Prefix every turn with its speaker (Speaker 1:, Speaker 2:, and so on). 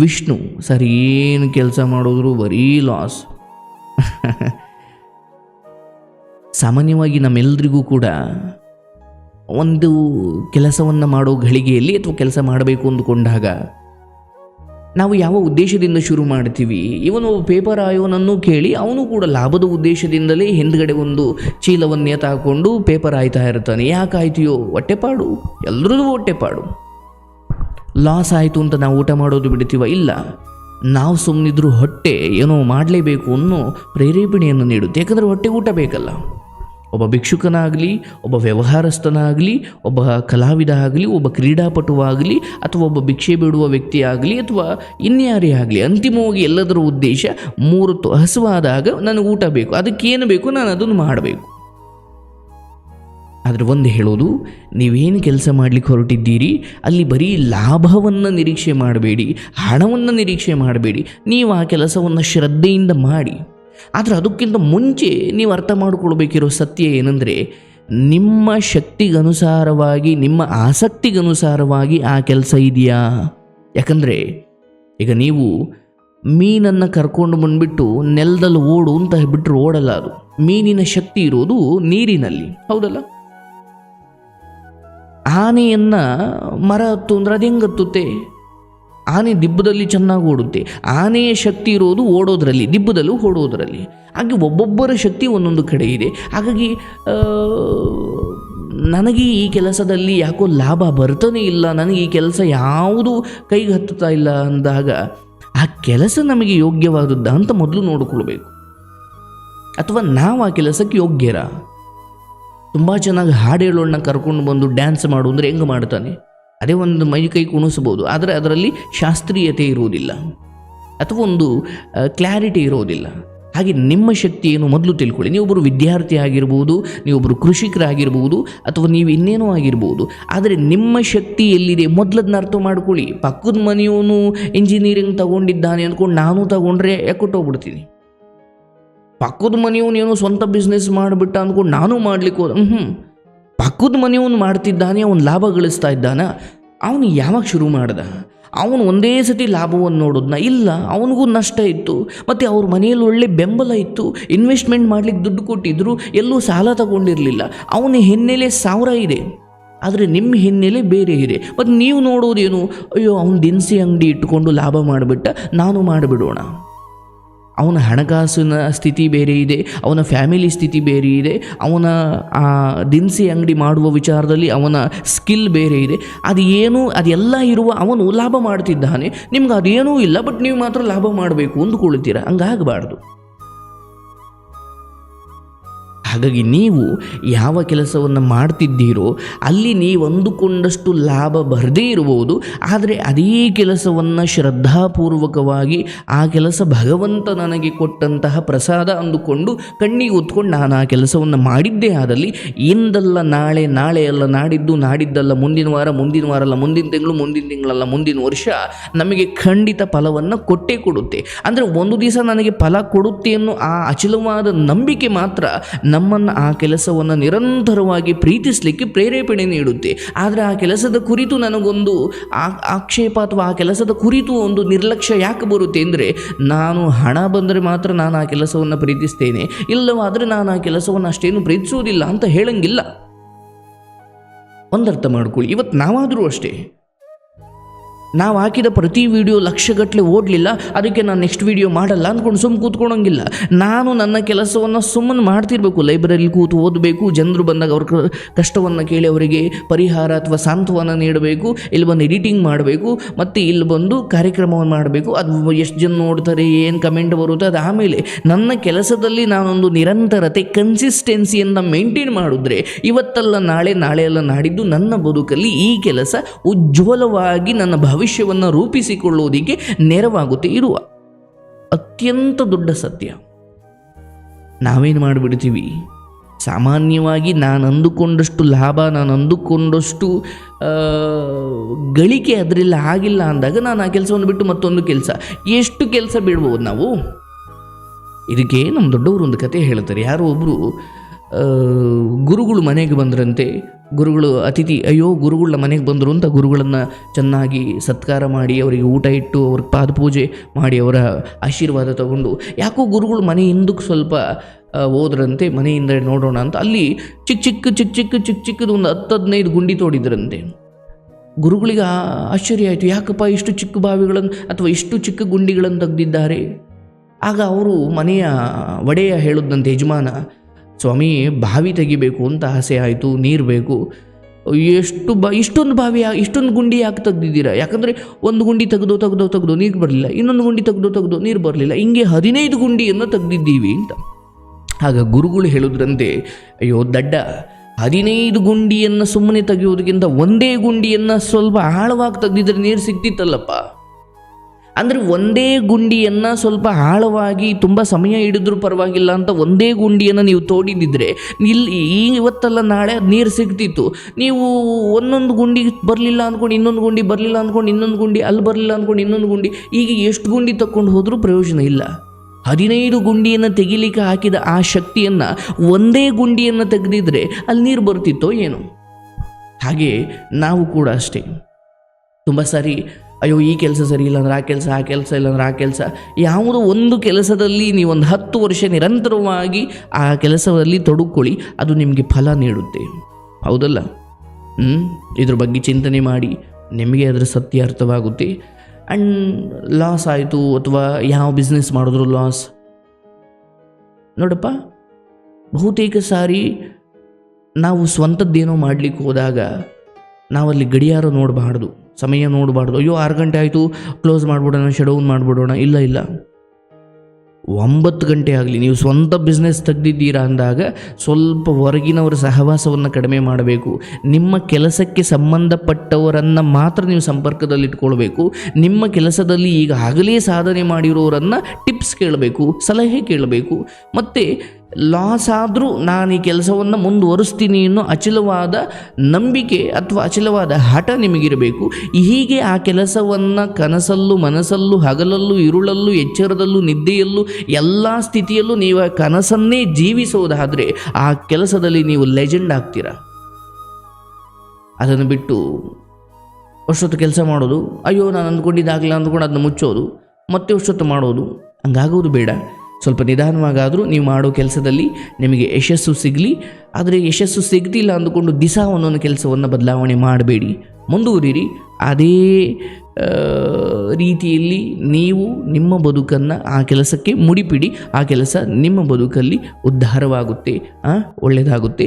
Speaker 1: Vishnu sir ಏನು ಕೆಲಸ ಮಾಡಿದ್ರು ಬರೀ ಲಾಸ್ ಸಾಮಾನ್ಯವಾಗಿ ನಮ್ಮೆಲ್ಲರಿಗೂ ಕೂಡ ಒಂದು ಕೆಲಸವನ್ನು ಮಾಡೋ ಘಳಿಗೆಯಲ್ಲಿ ಅಥವಾ ಕೆಲಸ ಮಾಡಬೇಕು ಅಂದುಕೊಂಡಾಗ ನಾವು ಯಾವ ಉದ್ದೇಶದಿಂದ ಶುರು ಮಾಡ್ತೀವಿ, ಇವನು ಪೇಪರ್ ಆಯೋನನ್ನು ಕೇಳಿ ಅವನು ಕೂಡ ಲಾಭದ ಉದ್ದೇಶದಿಂದಲೇ ಹಿಂದ್ಗಡೆ ಒಂದು ಚೀಲವನ್ನೇ ತಾಕೊಂಡು ಪೇಪರ್ ಆಯ್ತಾ ಇರ್ತಾನೆ. ಯಾಕೆ ಆಯ್ತೀಯೋ ಹೊಟ್ಟೆಪಾಡು ಎಲ್ಲರದ್ದು ಹೊಟ್ಟೆಪಾಡು ಲಾಸ್ ಆಯಿತು ಅಂತ ನಾವು ಊಟ ಮಾಡೋದು ಬಿಡ್ತೀವ? ಇಲ್ಲ. ನಾವು ಸುಮ್ಮನಿದ್ರು ಹೊಟ್ಟೆ ಏನೋ ಮಾಡಲೇಬೇಕು ಅನ್ನೋ ಪ್ರೇರೇಪಣೆಯನ್ನು ನೀಡುತ್ತೆ. ಯಾಕಂದರೆ ಹೊಟ್ಟೆ ಊಟ ಬೇಕಲ್ಲ. ಒಬ್ಬ ಭಿಕ್ಷುಕನಾಗಲಿ, ಒಬ್ಬ ವ್ಯವಹಾರಸ್ಥನಾಗಲಿ, ಒಬ್ಬ ಕಲಾವಿದ ಆಗಲಿ ಒಬ್ಬ ಕ್ರೀಡಾಪಟುವಾಗಲಿ, ಅಥವಾ ಒಬ್ಬ ಭಿಕ್ಷೆ ಬಿಡುವ ವ್ಯಕ್ತಿ ಆಗಲಿ ಅಥವಾ ಇನ್ಯಾರೇ ಆಗಲಿ, ಅಂತಿಮವಾಗಿ ಎಲ್ಲದರ ಉದ್ದೇಶ ಮೂರು ಹಸುವಾದಾಗ ನನಗೆ ಊಟ ಬೇಕು. ಅದಕ್ಕೇನು ಬೇಕು? ನಾನು ಅದನ್ನು ಮಾಡಬೇಕು. ಆದರೆ ಒಂದು ಹೇಳೋದು, ನೀವೇನು ಕೆಲಸ ಮಾಡಲಿಕ್ಕೆ ಹೊರಟಿದ್ದೀರಿ, ಅಲ್ಲಿ ಬರೀ ಲಾಭವನ್ನು ನಿರೀಕ್ಷೆ ಮಾಡಬೇಡಿ, ಹಣವನ್ನು ನಿರೀಕ್ಷೆ ಮಾಡಬೇಡಿ, ನೀವು ಆ ಕೆಲಸವನ್ನು ಶ್ರದ್ಧೆಯಿಂದ ಮಾಡಿ. ಆದರೆ ಅದಕ್ಕಿಂತ ಮುಂಚೆ ನೀವು ಅರ್ಥ ಮಾಡಿಕೊಳ್ಬೇಕಿರೋ ಸತ್ಯ ಏನಂದರೆ, ನಿಮ್ಮ ಶಕ್ತಿಗನುಸಾರವಾಗಿ, ನಿಮ್ಮ ಆಸಕ್ತಿಗನುಸಾರವಾಗಿ ಆ ಕೆಲಸ ಇದೆಯಾ? ಯಾಕಂದರೆ, ಈಗ ನೀವು ಮೀನನ್ನು ಕರ್ಕೊಂಡು ಬಂದುಬಿಟ್ಟು ನೆಲದಲ್ಲಿ ಓಡು ಅಂತ ಬಿಟ್ಟರೆ ಓಡಲ್ಲ ಅದು. ಮೀನಿನ ಶಕ್ತಿ ಇರೋದು ನೀರಿನಲ್ಲಿ. ಹೌದಲ್ಲ? ಆನೆಯನ್ನ ಮರ ಹತ್ತು ಅಂದ್ರೆ ಅದು ಹೆಂಗೆ ಹತ್ತುತ್ತೆ? ಆನೆ ದಿಬ್ಬದಲ್ಲಿ ಚೆನ್ನಾಗಿ ಓಡುತ್ತೆ. ಆನೆಯ ಶಕ್ತಿ ಇರೋದು ಓಡೋದ್ರಲ್ಲಿ, ದಿಬ್ಬದಲ್ಲೂ ಓಡೋದ್ರಲ್ಲಿ. ಹಾಗೆ ಒಬ್ಬೊಬ್ಬರ ಶಕ್ತಿ ಒಂದೊಂದು ಕಡೆ ಇದೆ. ಹಾಗಾಗಿ ನನಗೆ ಈ ಕೆಲಸದಲ್ಲಿ ಯಾಕೋ ಲಾಭ ಬರ್ತಾನೆ ಇಲ್ಲ. ನನಗೆ ಈ ಕೆಲಸ ಯಾವುದು ಕೈಗೆ ಹತ್ತುತ್ತಾ ಇಲ್ಲ ಅಂದಾಗ, ಆ ಕೆಲಸ ನಮಗೆ ಯೋಗ್ಯವಾದದ್ದ ಅಂತ ಮೊದಲು ನೋಡಿಕೊಳ್ಬೇಕು. ಅಥವಾ ನಾವು ಆ ಕೆಲಸಕ್ಕೆ ಯೋಗ್ಯರ? ತುಂಬ ಚೆನ್ನಾಗಿ ಹಾಡು ಹೇಳೋಣ ಕರ್ಕೊಂಡು ಬಂದು ಡ್ಯಾನ್ಸ್ ಮಾಡು ಅಂದರೆ ಹೆಂಗೆ ಮಾಡ್ತಾನೆ? ಅದೇ ಒಂದು ಮೈ ಕೈ ಕುಣಿಸ್ಬೋದು. ಆದರೆ ಅದರಲ್ಲಿ ಶಾಸ್ತ್ರೀಯತೆ ಇರುವುದಿಲ್ಲ. ಅಥವಾ ಒಂದು ಕ್ಲಾರಿಟಿ ಇರೋದಿಲ್ಲ ಹಾಗೆ ನಿಮ್ಮ ಶಕ್ತಿ ಏನು ಮೊದಲು ತಿಳ್ಕೊಳ್ಳಿ. ನೀವೊಬ್ಬರು ವಿದ್ಯಾರ್ಥಿ ಆಗಿರ್ಬೋದು, ನೀವೊಬ್ಬರು ಕೃಷಿಕರಾಗಿರ್ಬೋದು, ಅಥವಾ ನೀವು ಇನ್ನೇನೋ ಆಗಿರ್ಬೋದು. ಆದರೆ ನಿಮ್ಮ ಶಕ್ತಿ ಎಲ್ಲಿದೆ? ಮೊದಲದನ್ನ ಅರ್ಥ ಮಾಡ್ಕೊಳ್ಳಿ. ಪಕ್ಕದ ಮನೆಯವನು ಇಂಜಿನಿಯರಿಂಗ್ ತಗೊಂಡಿದ್ದಾನೆ ಅಂದ್ಕೊಂಡು ನಾನು ತಗೊಂಡ್ರೆ ಯಾಕೊಟ್ಟೋಗ್ಬಿಡ್ತೀನಿ ಪಕ್ಕದ ಮನೆಯವನು ಏನೋ ಸ್ವಂತ ಬಿಸ್ನೆಸ್ ಮಾಡಿಬಿಟ್ಟ ಅಂದ್ಕೊಂಡು ನಾನು ಮಾಡ್ಲಿಕ್ಕೆ ಹೋದ. ಹ್ಞೂ ಪಕ್ಕದ ಮನೆಯವನು ಮಾಡ್ತಿದ್ದಾನೆ, ಅವನು ಲಾಭ ಗಳಿಸ್ತಾ ಇದ್ದಾನ. ಅವನು ಯಾವಾಗ ಶುರು ಮಾಡ್ದ? ಅವನು ಒಂದೇ ಸತಿ ಲಾಭವನ್ನು ನೋಡೋದನ್ನ ಇಲ್ಲ, ಅವನಿಗೂ ನಷ್ಟ ಇತ್ತು. ಮತ್ತು ಅವ್ರ ಮನೆಯಲ್ಲಿ ಒಳ್ಳೆ ಬೆಂಬಲ ಇತ್ತು. ಇನ್ವೆಸ್ಟ್ಮೆಂಟ್ ಮಾಡ್ಲಿಕ್ಕೆ ದುಡ್ಡು ಕೊಟ್ಟಿದ್ರು, ಎಲ್ಲೂ ಸಾಲ ತಗೊಂಡಿರಲಿಲ್ಲ. ಅವನ ಹಿನ್ನೆಲೆ ಸಾವಿರ ಇದೆ. ಆದರೆ ನಿಮ್ಮ ಹಿನ್ನೆಲೆ ಬೇರೆ ಇದೆ. ಮತ್ತು ನೀವು ನೋಡೋದೇನು? ಅಯ್ಯೋ, ಅವನು ದಿನಸಿ ಅಂಗಡಿ ಇಟ್ಟುಕೊಂಡು ಲಾಭ ಮಾಡಿಬಿಟ್ಟ, ನಾನು ಮಾಡಿಬಿಡೋಣ. ಅವನ ಹಣಕಾಸಿನ ಸ್ಥಿತಿ ಬೇರೆ ಇದೆ, ಅವನ ಫ್ಯಾಮಿಲಿ ಸ್ಥಿತಿ ಬೇರೆ ಇದೆ, ಅವನ, ಆ, ದಿನಸಿ ಅಂಗಡಿ ಮಾಡುವ ವಿಚಾರದಲ್ಲಿ ಅವನ ಸ್ಕಿಲ್ ಬೇರೆ ಇದೆ. ಅದು ಏನು ಅದೆಲ್ಲ ಇರುವ ಅವನು ಲಾಭ ಮಾಡ್ತಿದ್ದಾನೆ. ನಿಮ್ಗೆ ಅದೇನೂ ಇಲ್ಲ, ಬಟ್ ನೀವು ಮಾತ್ರ ಲಾಭ ಮಾಡಬೇಕು ಅಂದುಕೊಳ್ತೀರ. ಹಂಗಾಗಬಾರ್ದು. ಹಾಗಾಗಿ ನೀವು ಯಾವ ಕೆಲಸವನ್ನು ಮಾಡ್ತಿದ್ದೀರೋ ಅಲ್ಲಿ ನೀವು ಅಂದುಕೊಂಡಷ್ಟು ಲಾಭ ಬರದೇ ಇರಬಹುದು. ಆದರೆ ಅದೇ ಕೆಲಸವನ್ನು ಶ್ರದ್ಧಾಪೂರ್ವಕವಾಗಿ ಆ ಕೆಲಸ ಭಗವಂತ ನನಗೆ ಕೊಟ್ಟಂತಹ ಪ್ರಸಾದ ಅಂದುಕೊಂಡು ಕಣ್ಣಿಗೆ ಹೊತ್ಕೊಂಡು ನಾನು ಆ ಕೆಲಸವನ್ನು ಮಾಡಿದ್ದೇ ಆದಲ್ಲಿ ಇಂದಲ್ಲ ನಾಳೆ ನಾಳೆ ಅಲ್ಲ ನಾಡಿದ್ದು, ನಾಡಿದ್ದಲ್ಲ ಮುಂದಿನ ವಾರ ಮುಂದಿನ ವಾರ ಅಲ್ಲ ಮುಂದಿನ ತಿಂಗಳು, ಮುಂದಿನ ತಿಂಗಳಲ್ಲ ಮುಂದಿನ ವರ್ಷ ನಮಗೆ ಖಂಡಿತ ಫಲವನ್ನು ಕೊಟ್ಟೇ ಕೊಡುತ್ತೆ. ಅಂದರೆ ಒಂದು ದಿವಸ ನನಗೆ ಫಲ ಕೊಡುತ್ತೆ ಅನ್ನೋ ಆ ಅಚಲವಾದ ನಂಬಿಕೆ ಮಾತ್ರ ನಮ್ಮನ್ನು ಆ ಕೆಲಸವನ್ನು ನಿರಂತರವಾಗಿ ಪ್ರೀತಿಸಲಿಕ್ಕೆ ಪ್ರೇರೇಪಣೆ ನೀಡುತ್ತೆ. ಆದರೆ ಆ ಕೆಲಸದ ಕುರಿತು ನನಗೊಂದು ಆ, ಆಕ್ಷೇಪ ಅಥವಾ ಆ ಕೆಲಸದ ಕುರಿತು ಒಂದು ನಿರ್ಲಕ್ಷ್ಯ ಯಾಕೆ ಬರುತ್ತೆ ಅಂದರೆ, ನಾನು ಹಣ ಬಂದರೆ ಮಾತ್ರ ನಾನು ಆ ಕೆಲಸವನ್ನು ಪ್ರೀತಿಸ್ತೇನೆ. ಇಲ್ಲವಾದರೆ ನಾನು ಆ ಕೆಲಸವನ್ನು ಅಷ್ಟೇನು ಪ್ರೀತಿಸುವುದಿಲ್ಲ ಅಂತ ಹೇಳಂಗಿಲ್ಲ. ಒಂದರ್ಥ ಮಾಡ್ಕೊಳ್ಳಿ. ಇವತ್ತು ನಾವಾದರೂ ಅಷ್ಟೇ. ನಾವು ಹಾಕಿದ ಪ್ರತಿ ವಿಡಿಯೋ ಲಕ್ಷಗಟ್ಟಲೆ ಓಡಲಿಲ್ಲ, ಅದಕ್ಕೆ ನಾನು ನೆಕ್ಸ್ಟ್ ವಿಡಿಯೋ ಮಾಡಲ್ಲ ಅಂದ್ಕೊಂಡು ಸುಮ್ಮನೆ ಕೂತ್ಕೊಳಂಗಿಲ್ಲ. ನಾನು ನನ್ನ ಕೆಲಸವನ್ನು ಸುಮ್ಮನೆ ಮಾಡ್ತಿರ್ಬೇಕು ಲೈಬ್ರರಿಲಿ ಕೂತು ಓದಬೇಕು, ಜನರು ಬಂದಾಗ ಅವ್ರ ಕಷ್ಟವನ್ನು ಕೇಳಿ ಅವರಿಗೆ ಪರಿಹಾರ ಅಥವಾ ಸಾಂತ್ವನ ನೀಡಬೇಕು ಇಲ್ಲಿ ಬಂದು ಎಡಿಟಿಂಗ್ ಮಾಡಬೇಕು, ಮತ್ತು ಇಲ್ಲಿ ಬಂದು ಕಾರ್ಯಕ್ರಮವನ್ನು ಮಾಡಬೇಕು, ಅದು ಎಷ್ಟು ಜನ ನೋಡ್ತಾರೆ, ಏನು ಕಮೆಂಟ್ ಬರುತ್ತೆ, ಅದು ಆಮೇಲೆ ನನ್ನ ಕೆಲಸದಲ್ಲಿ ನಾನೊಂದು ನಿರಂತರತೆ ಕನ್ಸಿಸ್ಟೆನ್ಸಿಯನ್ನು ಮೇಂಟೈನ್ ಮಾಡಿದ್ರೆ, ಇವತ್ತಲ್ಲ ನಾಳೆ ನಾಳೆ ಎಲ್ಲ ನಾಡಿದ್ದು ನನ್ನ ಬದುಕಲ್ಲಿ ಈ ಕೆಲಸ ಉಜ್ವಲವಾಗಿ ನನ್ನ ಭವಿಷ್ಯವನ್ನು ರೂಪಿಸಿಕೊಳ್ಳುವುದಕ್ಕೆ ನೆರವಾಗುತ್ತೆ ಇರುವ. ಅತ್ಯಂತ ದೊಡ್ಡ ಸತ್ಯ. ನಾವೇನು ಮಾಡಿಬಿಡ್ತೀವಿ? ಸಾಮಾನ್ಯವಾಗಿ ನಾನು ಅಂದುಕೊಂಡಷ್ಟು ಲಾಭ, ನಾನು ಅಂದುಕೊಂಡಷ್ಟು ಗಳಿಕೆ ಅದರಲ್ಲಿ ಆಗಿಲ್ಲ ಅಂದಾಗ ನಾನು ಆ ಕೆಲಸವನ್ನು ಬಿಟ್ಟು ಮತ್ತೊಂದು ಕೆಲಸ. ಎಷ್ಟು ಕೆಲಸ ಬಿಡ್ಬೋದು ನಾವು? ಇದಕ್ಕೆ ನಮ್ಮ ದೊಡ್ಡವರು ಒಂದು ಕತೆ ಹೇಳ್ತಾರೆ. ಯಾರೋ ಒಬ್ಬರು ಗುರುಗಳು ಮನೆಗೆ ಬಂದ್ರಂತೆ. ಗುರುಗಳು ಅತಿಥಿ, ಅಯ್ಯೋ ಗುರುಗಳ ಮನೆಗೆ ಬಂದರು ಅಂತ ಗುರುಗಳನ್ನು ಚೆನ್ನಾಗಿ ಸತ್ಕಾರ ಮಾಡಿ, ಅವರಿಗೆ ಊಟ ಇಟ್ಟು, ಅವ್ರಿಗೆ ಪಾದಪೂಜೆ ಮಾಡಿ, ಅವರ ಆಶೀರ್ವಾದ ತಗೊಂಡು. ಯಾಕೋ ಗುರುಗಳು ಮನೆ ಹಿಂದಕ್ಕೆ ಸ್ವಲ್ಪ ಹೋದ್ರಂತೆ ಮನೆಯಿಂದ ನೋಡೋಣ ಅಂತ. ಅಲ್ಲಿ ಚಿಕ್ಕ ಚಿಕ್ಕ ಚಿಕ್ಕ ಚಿಕ್ಕ ಚಿಕ್ಕ ಚಿಕ್ಕದು ಒಂದು ಹತ್ತು ಹದಿನೈದು ಗುಂಡಿ ತೋಡಿದ್ರಂತೆ. ಗುರುಗಳಿಗೆ ಆಶ್ಚರ್ಯ ಆಯಿತು. ಯಾಕಪ್ಪ ಇಷ್ಟು ಚಿಕ್ಕ ಬಾವಿಗಳನ್ನು ಅಥವಾ ಇಷ್ಟು ಚಿಕ್ಕ ಗುಂಡಿಗಳನ್ನು ತೆಗೆದಿದ್ದಾರೆ? ಆಗ ಅವರು ಮನೆಯ ಒಡೆಯ ಹೇಳಿದ್ದಂತೆ ಯಜಮಾನ ಸ್ವಾಮಿ, ಬಾವಿ ತೆಗಿಬೇಕು ಅಂತ ಆಸೆ ಆಯಿತು, ನೀರು ಬೇಕು. ಎಷ್ಟು ಬ, ಇಷ್ಟೊಂದು ಬಾವಿ ಇಷ್ಟೊಂದು ಗುಂಡಿ ಯಾಕೆ ತೆಗ್ದಿದ್ದೀರಾ ಯಾಕಂದರೆ ಒಂದು ಗುಂಡಿ ತೆಗೆದು ತೆಗೆದು ತೆಗೆದು ನೀರು ಬರಲಿಲ್ಲ. ಇನ್ನೊಂದು ಗುಂಡಿ ತೆಗೆದು ತೆಗೆದು ನೀರು ಬರಲಿಲ್ಲ. ಹಿಂಗೆ ಹದಿನೈದು ಗುಂಡಿಯನ್ನು ತೆಗೆದಿದ್ದೀವಿ ಅಂತ. ಆಗ ಗುರುಗಳು ಹೇಳಿದ್ರಂತೆ, ಅಯ್ಯೋ, ದಡ್ಡ, ಹದಿನೈದು ಗುಂಡಿಯನ್ನು ಸುಮ್ಮನೆ ತೆಗೆಯೋದಕ್ಕಿಂತ ಒಂದೇ ಗುಂಡಿಯನ್ನು ಸ್ವಲ್ಪ ಆಳವಾಗಿ ತೆಗೆದಿದ್ರೆ ನೀರು ಸಿಗ್ತಿತ್ತಲ್ಲಪ್ಪ? ಅಂದರೆ ಒಂದೇ ಗುಂಡಿಯನ್ನು ಸ್ವಲ್ಪ ಆಳವಾಗಿ ತುಂಬ ಸಮಯ ಹಿಡಿದ್ರೂ ಪರವಾಗಿಲ್ಲ ಅಂತ ಒಂದೇ ಗುಂಡಿಯನ್ನು ನೀವು ತೋಡಿದ್ದಿದ್ರೆ ಇಲ್ಲಿ ಇವತ್ತಲ್ಲ ನಾಳೆ ಅದು ನೀರು ಸಿಗ್ತಿತ್ತು. ನೀವು ಒಂದೊಂದು ಗುಂಡಿ ಬರಲಿಲ್ಲ ಅಂದ್ಕೊಂಡು ಇನ್ನೊಂದು ಗುಂಡಿ ಬರಲಿಲ್ಲ ಅಂದ್ಕೊಂಡು ಇನ್ನೊಂದು ಗುಂಡಿ ಅಲ್ಲಿ ಬರಲಿಲ್ಲ ಅಂದ್ಕೊಂಡು ಇನ್ನೊಂದು ಗುಂಡಿ, ಈಗ ಎಷ್ಟು ಗುಂಡಿ ತಕ್ಕೊಂಡು ಹೋದರೂ ಪ್ರಯೋಜನ ಇಲ್ಲ. ಹದಿನೈದು ಗುಂಡಿಯನ್ನು ತೆಗಿಲಿಕ್ಕೆ ಹಾಕಿದ ಆ ಶಕ್ತಿಯನ್ನು ಒಂದೇ ಗುಂಡಿಯನ್ನು ತೆಗೆದಿದ್ರೆ ಅಲ್ಲಿ ನೀರು ಬರ್ತಿತ್ತೋ ಏನು. ಹಾಗೆ ನಾವು ಕೂಡ ಅಷ್ಟೇ. ತುಂಬ ಸಾರಿ ಅಯ್ಯೋ, ಈ ಕೆಲಸ ಸರಿ ಇಲ್ಲ ಅಂದ್ರೆ ಆ ಕೆಲಸ ಆ ಕೆಲಸ ಇಲ್ಲಾಂದ್ರೆ ಆ ಕೆಲಸ. ಯಾವುದೋ ಒಂದು ಕೆಲಸದಲ್ಲಿ ನೀವು ಒಂದು ಹತ್ತು ವರ್ಷ ನಿರಂತರವಾಗಿ ಆ ಕೆಲಸದಲ್ಲಿ ತೊಡಕೊಳ್ಳಿ, ಅದು ನಿಮಗೆ ಫಲ ನೀಡುತ್ತೆ. ಹೌದಲ್ಲ? ಹ್ಞೂ ಇದ್ರ ಬಗ್ಗೆ ಚಿಂತನೆ ಮಾಡಿ, ನಿಮಗೆ ಅದರ ಸತ್ಯ ಅರ್ಥವಾಗುತ್ತೆ. ಆ್ಯಂಡ್ ಲಾಸ್ ಆಯಿತು ಅಥವಾ ಯಾವ ಬಿಸ್ನೆಸ್ ಮಾಡಿದ್ರು ಲಾಸ್ ನೋಡಪ್ಪ, ಬಹುತೇಕ ಸಾರಿ ನಾವು ಸ್ವಂತದ್ದೇನೋ ಮಾಡಲಿಕ್ಕೆ ಹೋದಾಗ ನಾವಲ್ಲಿ ಗಡಿಯಾರ ನೋಡಬಾರ್ದು. ಸಮಯ ನೋಡಬಾರ್ದು. ಅಯ್ಯೋ, ಆರು ಗಂಟೆ ಆಯಿತು ಕ್ಲೋಸ್ ಮಾಡಿಬಿಡೋಣ ಶಡೌನ್ ಮಾಡಿಬಿಡೋಣ. ಇಲ್ಲ ಇಲ್ಲ. ಒಂಬತ್ತು ಗಂಟೆ ಆಗಲಿ, ನೀವು ಸ್ವಂತ ಬಿಸ್ನೆಸ್ ತೆಗೆದಿದ್ದೀರಾ ಅಂದಾಗ ಸ್ವಲ್ಪ ಹೊರಗಿನವರ ಸಹವಾಸವನ್ನು ಕಡಿಮೆ ಮಾಡಬೇಕು. ನಿಮ್ಮ ಕೆಲಸಕ್ಕೆ ಸಂಬಂಧಪಟ್ಟವರನ್ನು ಮಾತ್ರ ನೀವು ಸಂಪರ್ಕದಲ್ಲಿಟ್ಕೊಳ್ಬೇಕು. ನಿಮ್ಮ ಕೆಲಸದಲ್ಲಿ ಈಗಾಗಲೇ ಸಾಧನೆ ಮಾಡಿರೋರನ್ನು ಟಿಪ್ಸ್ ಕೇಳಬೇಕು, ಸಲಹೆ ಕೇಳಬೇಕು. ಮತ್ತು ಲಾಸ್ ಆದರೂ ನಾನು ಈ ಕೆಲಸವನ್ನು ಮುಂದುವರಿಸ್ತೀನಿ ಅನ್ನೋ ಅಚಲವಾದ ನಂಬಿಕೆ ಅಥವಾ ಅಚಲವಾದ ಹಠ ನಿಮಗಿರಬೇಕು. ಹೀಗೆ ಆ ಕೆಲಸವನ್ನು ಕನಸಲ್ಲೂ ಮನಸ್ಸಲ್ಲೂ ಹಗಲಲ್ಲೂ ಇರುಳಲ್ಲೂ ಎಚ್ಚರದಲ್ಲೂ ನಿದ್ದೆಯಲ್ಲೂ ಎಲ್ಲ ಸ್ಥಿತಿಯಲ್ಲೂ ನೀವು ಕನಸನ್ನೇ ಜೀವಿಸೋದಾದರೆ ಆ ಕೆಲಸದಲ್ಲಿ ನೀವು ಲೆಜೆಂಡ್ ಆಗ್ತೀರ? ಅದನ್ನು ಬಿಟ್ಟು ಅಷ್ಟೊತ್ತು ಕೆಲಸ ಮಾಡೋದು, ಅಯ್ಯೋ ನಾನು ಅಂದ್ಕೊಂಡಿದ್ದಾಗಲಿಲ್ಲ ಅಂದ್ಕೊಂಡು ಅದನ್ನ ಮುಚ್ಚೋದು, ಮತ್ತೆ ಅಷ್ಟೊತ್ತು ಮಾಡೋದು ಹಂಗಾಗೋದು ಬೇಡ. ಸ್ವಲ್ಪ ನಿಧಾನವಾಗಾದರೂ ನೀವು ಮಾಡೋ ಕೆಲಸದಲ್ಲಿ ನಿಮಗೆ ಯಶಸ್ಸು ಸಿಗಲಿ. ಆದರೆ ಯಶಸ್ಸು ಸಿಗ್ತಿಲ್ಲ ಅಂದುಕೊಂಡು ದಿಸ ಒಂದೊಂದು ಕೆಲಸವನ್ನು ಬದಲಾವಣೆ ಮಾಡಬೇಡಿ. ಮುಂದುವರಿರಿ. ಅದೇ ರೀತಿಯಲ್ಲಿ ನೀವು ನಿಮ್ಮ ಬದುಕನ್ನು ಆ ಕೆಲಸಕ್ಕೆ ಮುಡಿಪಿಡಿ. ಆ ಕೆಲಸ ನಿಮ್ಮ ಬದುಕಲ್ಲಿ ಉದ್ಧಾರವಾಗುತ್ತೆ ಒಳ್ಳೆಯದಾಗುತ್ತೆ